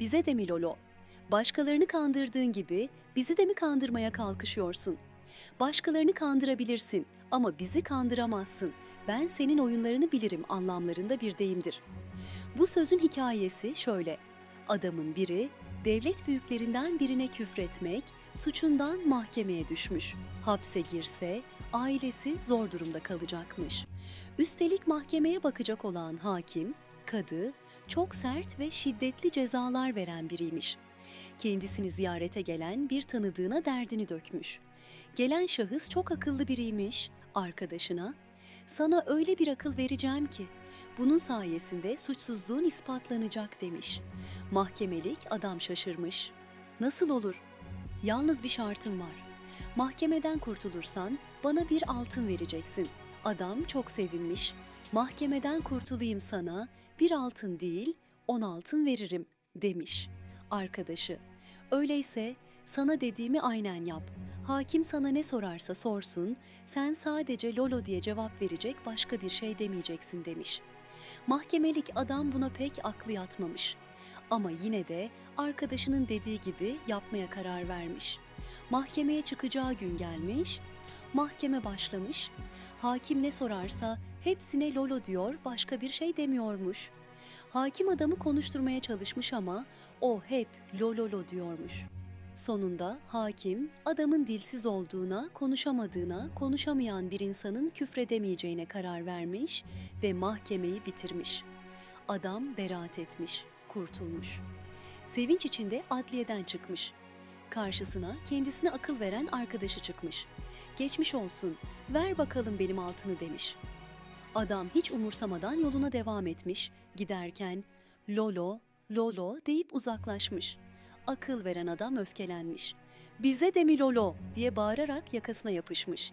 Bize de mi Lolo? Başkalarını kandırdığın gibi bizi de mi kandırmaya kalkışıyorsun? Başkalarını kandırabilirsin ama bizi kandıramazsın. Ben senin oyunlarını bilirim anlamlarında bir deyimdir. Bu sözün hikayesi şöyle. Adamın biri devlet büyüklerinden birine küfretmek suçundan mahkemeye düşmüş. Hapse girse ailesi zor durumda kalacakmış. Üstelik mahkemeye bakacak olan hakim, kadı çok sert ve şiddetli cezalar veren biriymiş. Kendisini ziyarete gelen bir tanıdığına derdini dökmüş. Gelen şahıs çok akıllı biriymiş. Arkadaşına, sana öyle bir akıl vereceğim ki bunun sayesinde suçsuzluğun ispatlanacak demiş. Mahkemelik adam şaşırmış. Nasıl olur? Yalnız bir şartım var. Mahkemeden kurtulursan bana bir altın vereceksin. Adam çok sevinmiş. Mahkemeden kurtulayım sana bir altın değil on altın veririm demiş. Arkadaşı, öyleyse sana dediğimi aynen yap. Hakim sana ne sorarsa sorsun, sen sadece Lolo diye cevap verecek başka bir şey demeyeceksin demiş. Mahkemelik adam buna pek aklı yatmamış. Ama yine de arkadaşının dediği gibi yapmaya karar vermiş. Mahkemeye çıkacağı gün gelmiş, mahkeme başlamış. Hakim ne sorarsa hepsine Lolo diyor, başka bir şey demiyormuş. Hakim adamı konuşturmaya çalışmış ama o hep lololo diyormuş. Sonunda hakim adamın dilsiz olduğuna, konuşamadığına, konuşamayan bir insanın küfredemeyeceğine karar vermiş ve mahkemeyi bitirmiş. Adam beraat etmiş, kurtulmuş. Sevinç içinde adliyeden çıkmış. Karşısına kendisine akıl veren arkadaşı çıkmış. Geçmiş olsun, ver bakalım benim altını demiş. Adam hiç umursamadan yoluna devam etmiş, giderken Lolo, Lolo deyip uzaklaşmış. Akıl veren adam öfkelenmiş. Bize de mi Lolo diye bağırarak yakasına yapışmış.